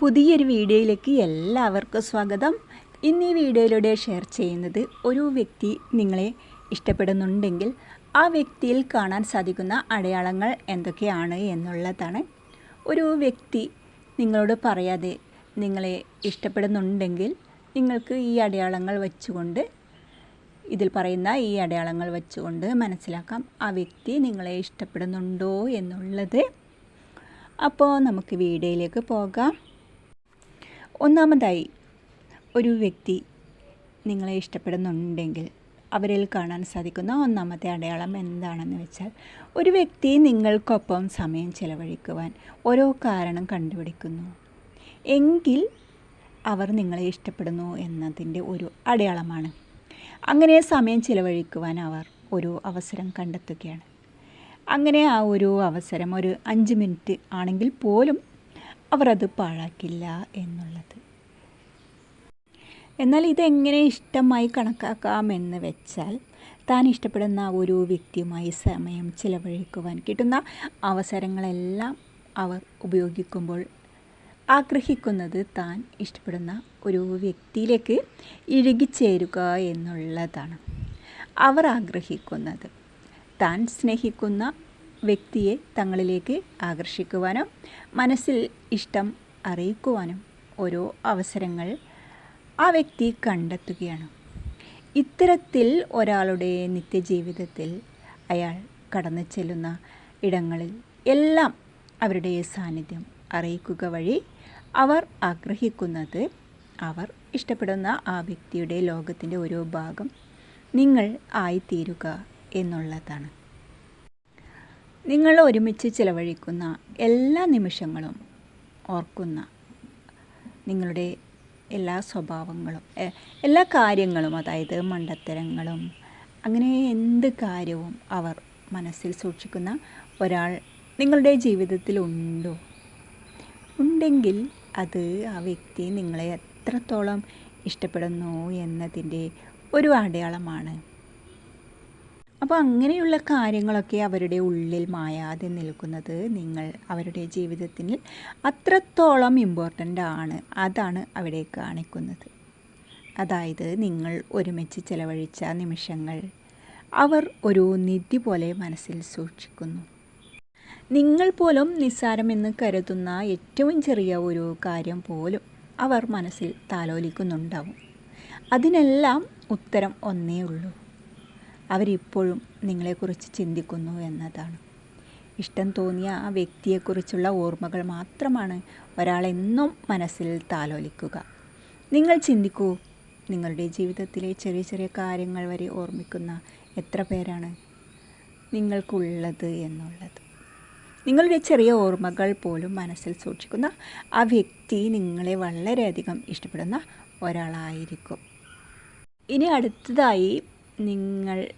പുതിയൊരു വീഡിയോയിലേക്ക് എല്ലാവർക്കും സ്വാഗതം. ഇന്ന് ഈ വീഡിയോയിലൂടെ ഷെയർ ചെയ്യുന്നത് ഒരു വ്യക്തി നിങ്ങളെ ഇഷ്ടപ്പെടുന്നുണ്ടെങ്കിൽ ആ വ്യക്തിയിൽ കാണാൻ സാധിക്കുന്ന അടയാളങ്ങൾ എന്തൊക്കെയാണ് എന്നുള്ളതാണ്. ഒരു വ്യക്തി നിങ്ങളോട് പറയാതെ നിങ്ങളെ ഇഷ്ടപ്പെടുന്നുണ്ടെങ്കിൽ നിങ്ങൾക്ക് ഈ അടയാളങ്ങൾ വെച്ചുകൊണ്ട് ഇതിൽ പറയുന്ന ഈ അടയാളങ്ങൾ വെച്ചുകൊണ്ട് മനസ്സിലാക്കാം ആ വ്യക്തി നിങ്ങളെ ഇഷ്ടപ്പെടുന്നുണ്ടോ എന്നുള്ളത്. അപ്പോൾ നമുക്ക് വീഡിയോയിലേക്ക് പോകാം. ഒന്നാമതായി ഒരു വ്യക്തി നിങ്ങളെ ഇഷ്ടപ്പെടുന്നുണ്ടെങ്കിൽ അവരിൽ കാണാൻ സാധിക്കുന്ന ഒന്നാമത്തെ അടയാളം എന്താണെന്ന് വെച്ചാൽ ഒരു വ്യക്തി നിങ്ങൾക്കൊപ്പം സമയം ചെലവഴിക്കുവാൻ ഓരോ കാരണം കണ്ടുപിടിക്കുന്നു. എങ്കിൽ അവർ നിങ്ങളെ ഇഷ്ടപ്പെടുന്നു എന്നതിന്റെ ഒരു അടയാളമാണ്. അങ്ങനെ സമയം ചിലവഴിക്കുവാൻ അവർ ഒരു അവസരം കണ്ടെത്തുകയാണ്. അങ്ങനെ ആ ഒരു അവസരം ഒരു അഞ്ച് മിനിറ്റ് ആണെങ്കിൽ പോലും അവർ അത് പാഴാക്കില്ല എന്നുള്ളത്. എന്നാൽ ഇതെങ്ങനെ ഇഷ്ടമായി കണക്കാക്കാമെന്ന് വെച്ചാൽ താൻ ഇഷ്ടപ്പെടുന്ന ഒരു വ്യക്തിയുമായി സമയം ചിലവഴിക്കുവാൻ കിട്ടുന്ന അവസരങ്ങളെല്ലാം അവർ ഉപയോഗിക്കുമ്പോൾ ആഗ്രഹിക്കുന്നത് താൻ ഇഷ്ടപ്പെടുന്ന ഒരു വ്യക്തിയിലേക്ക് ഇഴുകിച്ചേരുക എന്നുള്ളതാണ്. അവർ ആഗ്രഹിക്കുന്നത്. താൻ സ്നേഹിക്കുന്ന വ്യക്തിയെ തങ്ങളിലേക്ക് ആകർഷിക്കുവാനും മനസ്സിൽ ഇഷ്ടം അറിയിക്കുവാനും ഓരോ അവസരങ്ങൾ ആ വ്യക്തി കണ്ടെത്തുകയാണ്. ഇത്തരത്തിൽ ഒരാളുടെ നിത്യജീവിതത്തിൽ അയാൾ കടന്നു ചെല്ലുന്ന ഇടങ്ങളിൽ എല്ലാം അവരുടെ സാന്നിധ്യം അറിയിക്കുക വഴി അവർ ആഗ്രഹിക്കുന്നത് അവർ ഇഷ്ടപ്പെടുന്ന ആ വ്യക്തിയുടെ ലോകത്തിന്റെ ഓരോ ഭാഗം നിങ്ങൾ ആയിത്തീരുക എന്നുള്ളതാണ്. നിങ്ങൾ ഒരുമിച്ച് ചിലവഴിക്കുന്ന എല്ലാ നിമിഷങ്ങളും ഓർക്കുന്ന നിങ്ങളുടെ എല്ലാ സ്വഭാവങ്ങളും എല്ലാ കാര്യങ്ങളും അതായത് മണ്ടത്തരങ്ങളും അങ്ങനെ എന്ത് കാര്യവും അവർ മനസ്സിൽ സൂക്ഷിക്കുന്ന ഒരാൾ നിങ്ങളുടെ ജീവിതത്തിൽ ഉണ്ടോ? ഉണ്ടെങ്കിൽ അത് ആ വ്യക്തി നിങ്ങളെ എത്രത്തോളം ഇഷ്ടപ്പെടുന്നു എന്നതിന്റെ ഒരു അടയാളമാണ്. അപ്പോൾ അങ്ങനെയുള്ള കാര്യങ്ങളൊക്കെ അവരുടെ ഉള്ളിൽ മായാതെ നിൽക്കുന്നത് നിങ്ങൾ അവരുടെ ജീവിതത്തിൽ അത്രത്തോളം ഇമ്പോർട്ടന്റ് ആണ്. അതാണ് അവിടെ കാണിക്കുന്നത്. അതായത് നിങ്ങൾ ഒരുമിച്ച് ചെലവഴിച്ച നിമിഷങ്ങൾ അവർ ഒരു നിധി പോലെ മനസ്സിൽ സൂക്ഷിക്കുന്നു. നിങ്ങൾ പോലും നിസ്സാരമെന്ന് കരുതുന്ന ഏറ്റവും ചെറിയ ഒരു കാര്യം പോലും അവർ മനസ്സിൽ താലോലിക്കുന്നുണ്ടാവും. അതിനെല്ലാം ഉത്തരം ഒന്നേ ഉള്ളൂ. അവരിപ്പോഴും നിങ്ങളെക്കുറിച്ച് ചിന്തിക്കുന്നു എന്നതാണ്. ഇഷ്ടം തോന്നിയ ആ വ്യക്തിയെക്കുറിച്ചുള്ള ഓർമ്മകൾ മാത്രമാണ് ഒരാളെന്നും മനസ്സിൽ താലോലിക്കുക. നിങ്ങൾ ചിന്തിക്കൂ നിങ്ങളുടെ ജീവിതത്തിലെ ചെറിയ ചെറിയ കാര്യങ്ങൾ വരെ ഓർമ്മിക്കുന്ന എത്ര പേരാണ് നിങ്ങൾക്കുള്ളത് എന്നുള്ളത്. നിങ്ങളുടെ ചെറിയ ഓർമ്മകൾ പോലും മനസ്സിൽ സൂക്ഷിക്കുന്ന ആ വ്യക്തി നിങ്ങളെ വളരെയധികം ഇഷ്ടപ്പെടുന്ന ഒരാളായിരിക്കും. ഇനി അടുത്തതായി നിങ്ങൾ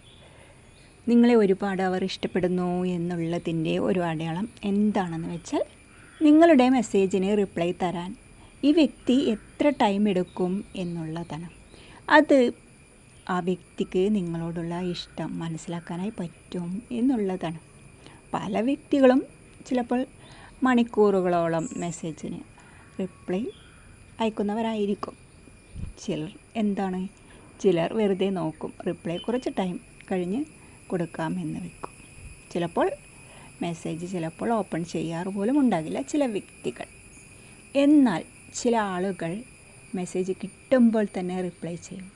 നിങ്ങളെ ഒരുപാട് അവർ ഇഷ്ടപ്പെടുന്നു എന്നുള്ളതിന്റെ ഒരു അടയാളം എന്താണെന്ന് വെച്ചാൽ നിങ്ങളുടെ മെസ്സേജിന് റിപ്ലൈ തരാൻ ഈ വ്യക്തി എത്ര ടൈം എടുക്കും എന്നുള്ളതാണ്. അത് ആ വ്യക്തിക്ക് നിങ്ങളോടുള്ള ഇഷ്ടം മനസ്സിലാക്കാനായി പറ്റും എന്നുള്ളതാണ്. പല വ്യക്തികളും ചിലപ്പോൾ മണിക്കൂറുകളോളം മെസ്സേജിന് റിപ്ലൈ അയക്കുന്നവരായിരിക്കും. ചിലർ എന്താണ് ചിലർ വെറുതെ നോക്കും. റിപ്ലൈ കുറച്ച് ടൈം കഴിഞ്ഞ് കൊടുക്കാമെന്ന് വെക്കും ചിലപ്പോൾ മെസ്സേജ് ചിലപ്പോൾ ഓപ്പൺ ചെയ്യാറ് പോലും ഉണ്ടാകില്ല ചില വ്യക്തികൾ. എന്നാൽ ചില ആളുകൾ മെസ്സേജ് കിട്ടുമ്പോൾ തന്നെ റിപ്ലൈ ചെയ്യും.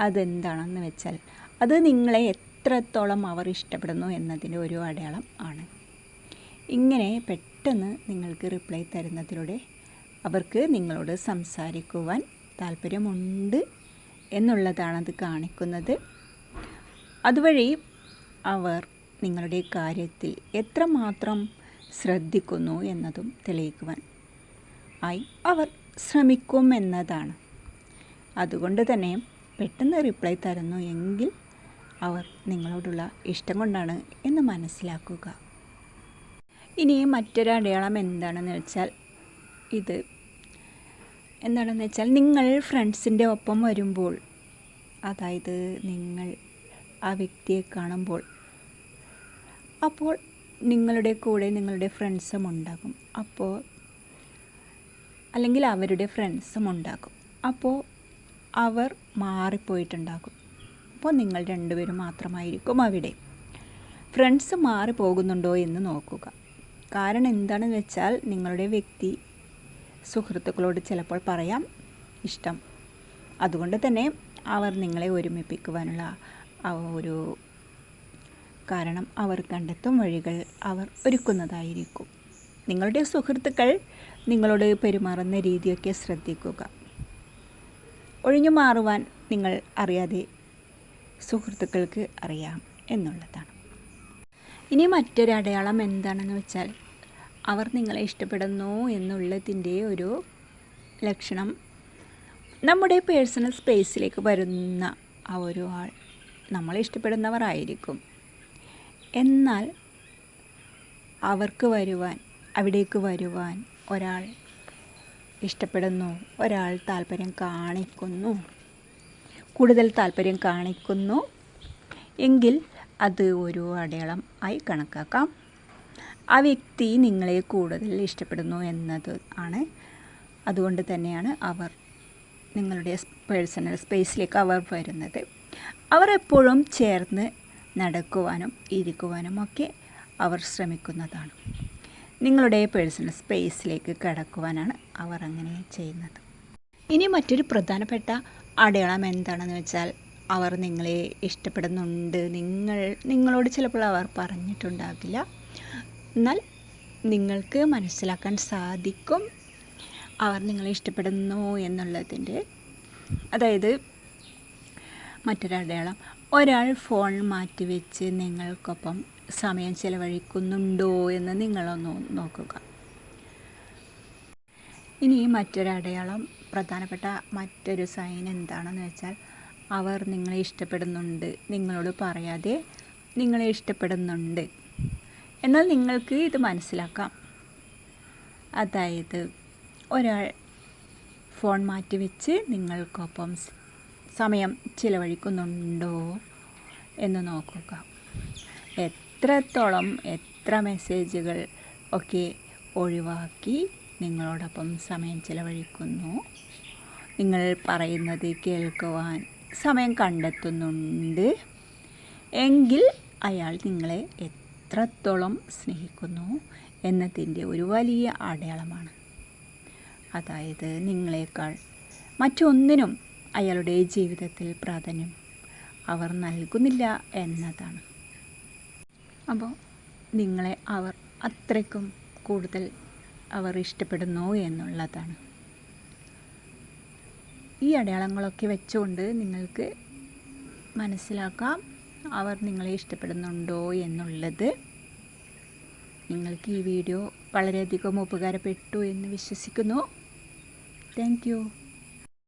അതെന്താണെന്ന് വെച്ചാൽ അത് നിങ്ങളെ എത്രത്തോളം അവർ ഇഷ്ടപ്പെടുന്നു എന്നതിന്റെ ഒരു അടയാളം ആണ്. ഇങ്ങനെ പെട്ടെന്ന് നിങ്ങൾക്ക് റിപ്ലൈ തരുന്നതിലൂടെ അവർക്ക് നിങ്ങളോട് സംസാരിക്കുവാൻ താല്പര്യമുണ്ട് എന്നുള്ളതാണ് അത് കാണിക്കുന്നത്. അതുവഴി അവർ നിങ്ങളുടെ കാര്യത്തിൽ എത്രമാത്രം ശ്രദ്ധിക്കുന്നു എന്നതും തെളിയിക്കുവാൻ ആയി അവർ ശ്രമിക്കും എന്നതാണ്. അതുകൊണ്ട് തന്നെ പെട്ടെന്ന് റിപ്ലൈ തരുന്നു എങ്കിൽ അവർ നിങ്ങളോടുള്ള ഇഷ്ടം കൊണ്ടാണ് എന്ന് മനസ്സിലാക്കുക. ഇനി മറ്റൊരു അടയാളം എന്താണെന്ന് വെച്ചാൽ ഇത് എന്താണെന്ന് വെച്ചാൽ നിങ്ങൾ ഫ്രണ്ട്സിന്റെ ഒപ്പം വരുമ്പോൾ അതായത് നിങ്ങൾ ആ വ്യക്തിയെ കാണുമ്പോൾ അപ്പോൾ നിങ്ങളുടെ കൂടെ നിങ്ങളുടെ ഫ്രണ്ട്സും ഉണ്ടാകും. അപ്പോൾ അല്ലെങ്കിൽ അവരുടെ ഫ്രണ്ട്സും ഉണ്ടാകും. അപ്പോൾ അവർ മാറിപ്പോയിട്ടുണ്ടാകും. അപ്പോൾ നിങ്ങൾ രണ്ടുപേരും മാത്രമായിരിക്കും അവിടെ. ഫ്രണ്ട്സ് മാറി പോകുന്നുണ്ടോ എന്ന് നോക്കുക. കാരണം എന്താണെന്ന് വെച്ചാൽ നിങ്ങളുടെ വ്യക്തി സുഹൃത്തുക്കളോട് ചിലപ്പോൾ പറയാം ഇഷ്ടം. അതുകൊണ്ട് തന്നെ അവർ നിങ്ങളെ ഒരുമിപ്പിക്കുവാനുള്ള ഒരു കാരണം അവർ കണ്ടെത്തും വഴികൾ അവർ ഒരുക്കുന്നതായിരിക്കും. നിങ്ങളുടെ സുഹൃത്തുക്കൾ നിങ്ങളോട് പെരുമാറുന്ന രീതിയൊക്കെ ശ്രദ്ധിക്കുക. ഒഴിഞ്ഞു മാറുവാൻ നിങ്ങൾ അറിയാതെ സുഹൃത്തുക്കൾക്ക് അറിയാം എന്നുള്ളതാണ്. ഇനി മറ്റൊരു അടയാളം എന്താണെന്ന് വെച്ചാൽ അവർ നിങ്ങളെ ഇഷ്ടപ്പെടുന്നു എന്നുള്ളതിന്റെ ഒരു ലക്ഷണം നമ്മുടെ പേഴ്സണൽ സ്പേസിലേക്ക് വരുന്ന ആ ഒരു ആൾ നമ്മളെ ഇഷ്ടപ്പെടുന്നവർ ആയിരിക്കും. എന്നാൽ അവർക്ക് വരുവാൻ അവിടേക്ക് വരുവാൻ ഒരാൾ ഇഷ്ടപ്പെടുന്നു ഒരാൾ താല്പര്യം കാണിക്കുന്നു കൂടുതൽ താല്പര്യം കാണിക്കുന്നു എങ്കിൽ അത് ഒരു അടയാളം ആയി കണക്കാക്കാം. ആ വ്യക്തി നിങ്ങളെ കൂടുതൽ ഇഷ്ടപ്പെടുന്നു എന്നത് ആണ്. അതുകൊണ്ട് തന്നെയാണ് അവർ നിങ്ങളുടെ പേഴ്സണൽ സ്പേസിലേക്ക് അവർ വരുന്നത്. അവർ എപ്പോഴും ചേർന്ന് നടക്കുവാനും ഇരിക്കുവാനും ഒക്കെ അവർ ശ്രമിക്കുന്നതാണ്. നിങ്ങളുടെ പേഴ്സണൽ സ്പേസിലേക്ക് കടക്കുവാനാണ് അവർ അങ്ങനെ ചെയ്യുന്നത്. ഇനി മറ്റൊരു പ്രധാനപ്പെട്ട അടയാളം എന്താണെന്ന് വെച്ചാൽ അവർ നിങ്ങളെ ഇഷ്ടപ്പെടുന്നുണ്ട്. നിങ്ങൾ നിങ്ങളോട് ചിലപ്പോൾ അവർ പറഞ്ഞിട്ടുണ്ടാകില്ല. എന്നാൽ നിങ്ങൾക്ക് മനസ്സിലാക്കാൻ സാധിക്കും. അവർ നിങ്ങളെ ഇഷ്ടപ്പെടുന്നു എന്നുള്ളതിന്റെ അതായത് മറ്റൊരടയാളം ഒരാൾ ഫോൺ മാറ്റിവെച്ച് നിങ്ങൾക്കൊപ്പം സമയം ചിലവഴിക്കുന്നുണ്ടോ എന്ന് നിങ്ങളൊന്ന് നോക്കുക. ഇനി മറ്റൊരടയാളം പ്രധാനപ്പെട്ട മറ്റൊരു സൈൻ എന്താണെന്ന് വെച്ചാൽ അവർ നിങ്ങളെ ഇഷ്ടപ്പെടുന്നുണ്ട് നിങ്ങളോട് പറയാതെ നിങ്ങളെ ഇഷ്ടപ്പെടുന്നുണ്ട്. എന്നാൽ നിങ്ങൾക്ക് ഇത് മനസ്സിലാക്കാം. അതായത് ഒരാൾ ഫോൺ മാറ്റി വെച്ച് നിങ്ങൾക്കൊപ്പം സമയം ചിലവഴിക്കുന്നുണ്ടോ എന്ന് നോക്കുക. എത്രത്തോളം എത്ര മെസ്സേജുകൾ ഒക്കെ ഒഴിവാക്കി നിങ്ങളോടൊപ്പം സമയം ചിലവഴിക്കുന്നു. നിങ്ങൾ പറയുന്നത് കേൾക്കുവാൻ സമയം കണ്ടെത്തുന്നുണ്ട്. എങ്കിൽ അയാൾ നിങ്ങളെ എത്രത്തോളം സ്നേഹിക്കുന്നു എന്നതിന്റെ ഒരു വലിയ അടയാളമാണ്. അതായത് നിങ്ങളെക്കാൾ മറ്റൊന്നിനും അയാളുടെ ജീവിതത്തിൽ പ്രാധാന്യം അവർ നൽകുന്നില്ല എന്നതാണ്. അപ്പോൾ നിങ്ങളെ അവർ അത്രയ്ക്കും കൂടുതൽ അവർ ഇഷ്ടപ്പെടുന്നു എന്നുള്ളതാണ്. ഈ അടയാളങ്ങളൊക്കെ വെച്ചുകൊണ്ട് നിങ്ങൾക്ക് മനസ്സിലാക്കാം. അവർ നിങ്ങളെ ഇഷ്ടപ്പെടുന്നുണ്ടോ എന്നുള്ളത് നിങ്ങൾക്ക് ഈ വീഡിയോ വളരെയധികം ഉപകാരപ്പെട്ടു എന്ന് വിശ്വസിക്കുന്നു. താങ്ക്